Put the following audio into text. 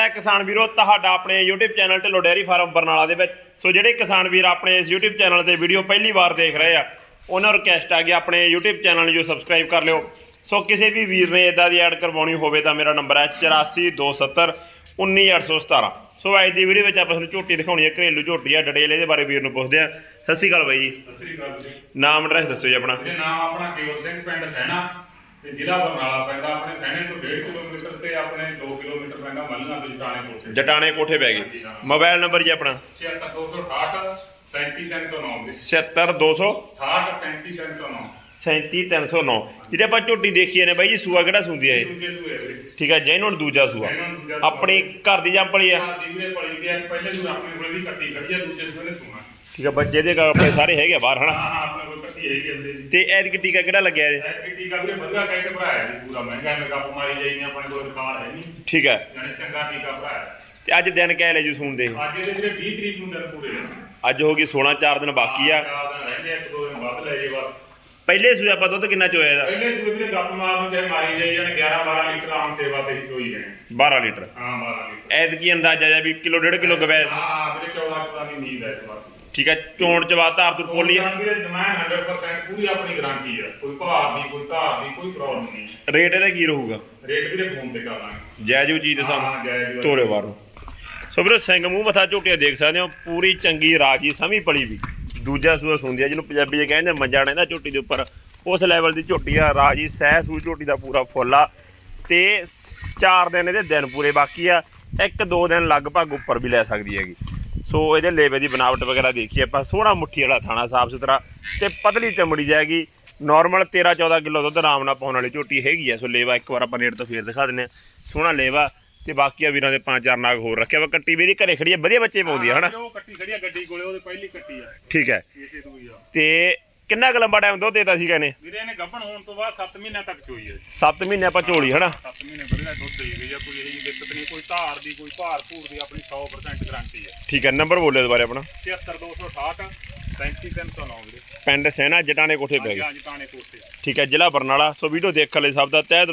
ਹੈ ਕਿਸਾਨ ਵੀਰੋ ਤੁਹਾਡਾ ਆਪਣੇ YouTube channel Dhillon dairy farm Barnala ਦੇ ਵਿੱਚ। ਸੋ ਜਿਹੜੇ ਕਿਸਾਨ ਵੀਰ ਆਪਣੇ ਇਸ YouTube ਚੈਨਲ ਤੇ ਵੀਡੀਓ ਪਹਿਲੀ ਵਾਰ ਦੇਖ ਰਹੇ ਆ ਉਹਨਾਂ ਨੂੰ ਰਿਕਵੈਸਟ ਆ ਕਿ ਆਪਣੇ YouTube ਚੈਨਲ ਨੂੰ ਜੋ ਸਬਸਕ੍ਰਾਈਬ ਕਰ ਲਿਓ। ਸੋ ਕਿਸੇ ਵੀ ਵੀਰ ਨੇ ਇਦਾਂ ਦੀ ਐਡ ਕਰਵਾਉਣੀ ਹੋਵੇ ਤਾਂ ਮੇਰਾ ਨੰਬਰ ਹੈ 8427 19817 ਸੋ ਅੱਜ ਦੀ ਵੀਡੀਓ ਵਿੱਚ ਆਪਾਂ ਤੁਹਾਨੂੰ ਝੋਟੀ ਦਿਖਾਉਣੀ ਹੈ ਘਰੇਲੂ ਝੋਟੀ ਆ ਡਿਟੇਲ ਇਹਦੇ ਬਾਰੇ ਵੀਰ ਨੂੰ ਪੁੱਛਦੇ ਆ ਸਤਿ ਸ਼੍ਰੀ ਅਕਾਲ ਬਾਈ ਜੀ। ਸਤਿ ਸ੍ਰੀ ਅਕਾਲ ਜੀ। ਨਾਮ ਐਡਰੈਸ ਦੱਸੋ ਜੀ ਆਪਣਾ। ਮੇਰੇ ਨਾਮ ਆਪਣਾ ਕੇਵਲ ਸਿੰਘ ਪਿੰਡ ਸੈਣਾ ਤੇ ਜ਼ਿਲ੍ਹਾ ਬਰਨਾਲਾ ਪੈਂਦਾ ਸੈਣੇ ਤੋਂ 1.5 ਕਿਲੋਮੀਟਰ ਤੇ ਆਪਣੇ 2 ਕਿਲੋਮੀਟਰ ਪੈਂਦਾ ਮੱਲਣਾ ਤੇ ਜਟਾਣੇ ਕੋਟੇ ਜਟਾਣੇ ਕੋਠੇ ਪੈ ਗਏ। ਮੋਬਾਈਲ ਨੰਬਰ ਜੀ ਆਪਣਾ? 76268 37309 ਜੀ। 76200 68 37309 37309 ਜਿਹੜੇ ਆਪਾਂ ਝੋਟੀ ਦੇਖੀ ਨੇ ਬਾਈ ਜੀ ਸੂਆ ਕਿਹੜਾ ਸੁੰਦੀ ਹੈ ਇਹ? ਠੀਕ ਹੈ ਜੈਨੂਨ ਦੂਜਾ ਸੂਆ। ਸੂਆ। ਆਪਣੀ ਘਰ ਦੀ ਜੰਪਲੀ ਆ। ਦੀ ਦੀ ਆ ਪਹਿਲੇ ਸੂਏ ਆਪਣੇ ਕੋਲੇ ਦੀ ਕੱਟੀ ਖੜੀ ਆ ਦੂਜੇ ਸੂਏ ਨੇ ਸੂਣਾ। ਹੈ ਬੱਚੇ ਦੇ ਆਪਣੇ ਸਾਰੇ ਹੈਗੇ ਆ ਬਾਹਰ ਹਨਾ? ਆਪਣੇ ਕੋਲ ਹੈਗੀ ਜੀ ਤੇ ਐਤਕੀ ਟੀਕਾ ਕਿਹੜਾ ਲੱਗਿਆ ਇਹਦੇ ਐ ਕਿੱਟੀ ਕਾ ਵੀਰੇ ਵਧੀਆ ਕਹਿ ਕੇ ਭਰਾਇਆ ਜੀ ਪੂਰਾ। ਮਹਿੰਗਾ ਮੇਕਾ ਮਾਰੀ ਜਾਈ ਨੇ ਆਪਣੇ ਕੋਲ ਰਿਕਾਰਡ ਹੈ ਨਹੀਂ। ਠੀਕ ਹੈ। ਜਾਨੇ ਚੰਗਾ ਟੀਕਾ ਭਰਾਇਆ ਤੇ ਅੱਜ ਦਿਨ ਕਹਿ ਲੈ ਜੂ ਸੂਣ ਦੇ। ਅੱਜ ਇਹਦੇ ਵੀਰੇ 20 ਤਰੀਕ ਨੂੰ ਦਿਨ ਪੂਰੇ ਅੱਜ ਹੋ ਗਈ 16 4 ਦਿਨ ਬਾਕੀ ਆ। ਚਾਰ ਦਿਨ ਰਹਿੰਦੇ ਆ, ਇੱਕ ਦੋ ਦਿਨ ਵੱਧ ਲੈ ਜੇ ਬਸ। ਪਹਿਲੇ ਸੂਏ ਆਪਾਂ ਦੁੱਧ ਕਿੰਨਾ ਚੋਇਆ ਇਹਦਾ? ਪਹਿਲੇ ਸੂਏ ਵੀਰੇ ਗੱਪ ਮਾਰ ਨੂੰ ਚਾਹੇ ਮਾਰੀ ਜਾਈ ਜਾਣ 11 12 ਲੀਟਰ ਆਮ ਸੇਵਾ ਤੇ ਹੀ ਚੋਈ ਜਾਣੇ। 12 ਲੀਟਰ। ਹਾਂ 12 ਲੀਟਰ। ਐਤਕੀ ਅੰਦਾਜ਼ਾ ਜਾ ਵੀ ਕਿਲੋ ਡੇਢ ਕਿਲੋ ਗਵੈਸ। ਹਾਂ ਵੀਰੇ 14 ਕਿਲੋ ਦੀ ਨੀਂਦ ਹੈ ਇਸ ਵਾਰ। ਠੀਕ ਹੈ ਚੋਣ ਧਾਰ ਤੁਰ ਪੋਲੀ ਆ ਵੀਰੇ ਡਿਮਾਂਡ 100% ਪੂਰੀ ਆਪਣੀ ਗਾਰੰਟੀ ਆ। ਕੋਈ ਭਾਰ ਨਹੀਂ ਕੋਈ ਧਾਰ ਨਹੀਂ ਕੋਈ ਪ੍ਰੋਬਲਮ ਨਹੀਂ। ਰੇਟ ਇਹਦਾ ਕੀ ਰਹੂਗਾ? ਰੇਟ ਵੀਰੇ ਫੋਨ ਤੇ ਕਰ ਲਾਂਗੇ। ਜੈਜੂ ਚੀਜ਼ ਦੇ ਹਾਂ, ਸਾਹਮਣੇ ਜਾਇਜ਼ ਹੀ ਤੋਰੇ ਬਾਹਰੋਂ ਸੋ ਵੀਰੋ ਸਿੰਘ ਮੂੰਹ ਮੱਥਾ ਝੋਟੀਆਂ ਦੇਖ ਸਕਦੇ ਹੋ। ਪੂਰੀ ਚੰਗੀ ਰਾਜੀ ਸਮੀ ਪਲੀ ਵੀ। ਦੂਜਾ ਸੂਆ ਸੁੰਦੀ ਆ ਜਿਹਨੂੰ ਪੰਜਾਬੀ ਚ ਕਹਿੰਦੇ ਮੰਜਾ ਨਾ ਝੋਟੀ ਦੇ ਉੱਪਰ। ਉਸ ਲੈਵਲ ਦੀ ਝੋਟੀ ਆ ਰਾਜੀ ਸਹਿ ਸੂ ਝੋਟੀ ਦਾ ਪੂਰਾ ਫੁੱਲ ਆ। ਤੇ 4 ਦਿਨ ਇਹਦੇ ਦਿਨ ਪੂਰੇ ਬਾਕੀ ਆ। ਇੱਕ ਦੋ ਦਿਨ ਲਗਭਗ ਉੱਪਰ ਵੀ ਲੈ ਸਕਦੀ ਹੈਗੀ। ਸੋ ਇਹਦੇ ਲੇਵੇ ਦੀ ਬਣਾਵਟ ਵਗੈਰਾ ਦੇਖੀ ਆਪਾਂ ਸੋਹਣਾ ਮੁੱਠੀ ਵਾਲਾ ਥਾਣਾ ਸਾਫ਼ ਸੁਥਰਾ ਤੇ ਪਤਲੀ ਚਮੜੀ ਜਾਏਗੀ। ਨਾਰਮਲ 13 14 ਕਿਲੋ ਦੁੱਧ ਆਰਾਮ ਨਾਲ ਪਾਉਣ ਵਾਲੀ ਝੋਟੀ ਹੈਗੀ ਆ। ਸੋ ਲੇਵਾ ਇੱਕ ਵਾਰ ਆਪਾਂ ਨੇੜ ਤੋਂ ਫੇਰ ਦਿਖਾ ਦਿੰਨੇ ਆ ਸੋਹਣਾ ਲੇਵਾ ਤੇ ਬਾਕੀ ਆ ਵੀਰਾਂ ਦੇ ਪੰਜ ਚਾਰ ਨਾਗ ਹੋਰ ਰੱਖਿਆ ਵਾ ਕੱਟੀ ਵੀ ਇਹਦੀ ਘਰੇ ਖੜੀ ਆ ਵਧੀਆ ਬੱਚੇ ਪਾਉਂਦੀ ਆ ਹਨਾ? ਉਹ ਕੱਟੀ ਖੜੀ ਆ ਗੱਡੀ ਕੋਲੇ ਉਹਦੇ ਪਹਿਲੀ ਕੱਟੀ ਆ। ਠੀਕ ਹੈ। ਤੇ ਕਿੰਨਾ ਕੁ ਲੰਬਾ ਟਾਈਮ ਦੁੱਧ ਦੇਤਾ ਸੀਗਾ ਇਹਨੇ ਵੀਰੇ ਇਹਨੇ ਗੱਭਣ ਹੋਣ ਤੋਂ ਬਾਅਦ 7 ਮਹੀਨਿਆਂ ਤੱਕ ਚੋਈ ਹੈ। 7 ਮਹੀਨੇ ਆਪਾਂ ਝੋਲੀ ਹਨਾ? 7 ਮਹੀਨੇ ਵਧੀਆ ਦੁੱਧ ਦੇਈ ਗਈ ਆ ਕੋਈ ਇਹਦੀ ਦਿੱਕਤ ਨਹੀਂ ਕੋਈ ਧਾਰ ਦੀ ਕੋਈ ਭਾਰ ਭੂਰ ਦੀ ਆਪਣੀ 100% ਗਾਰੰਟੀ ਹੈ। ਠੀਕ ਹੈ ਨੰਬਰ ਬੋਲਿਓ ਦੁਬਾਰੇ ਆਪਣਾ। 76268 33309 ਵੀਰੇ। ਪਿੰਡ ਸੈਨਾ ਜਟਾਣੇ ਕੋਠੇ ਪੈ ਗਏ। ਅੱਜ ਤਾਣੇ ਕੋਟੇ ਠੀਕ ਹੈ ਜ਼ਿਲ੍ਹਾ ਬਰਨਾਲਾ। ਸੋ ਵੀਡੀਓ ਦੇਖਣ ਲਈ ਸਭ ਦਾ ਤਹਿ ਦਿਲੋਂ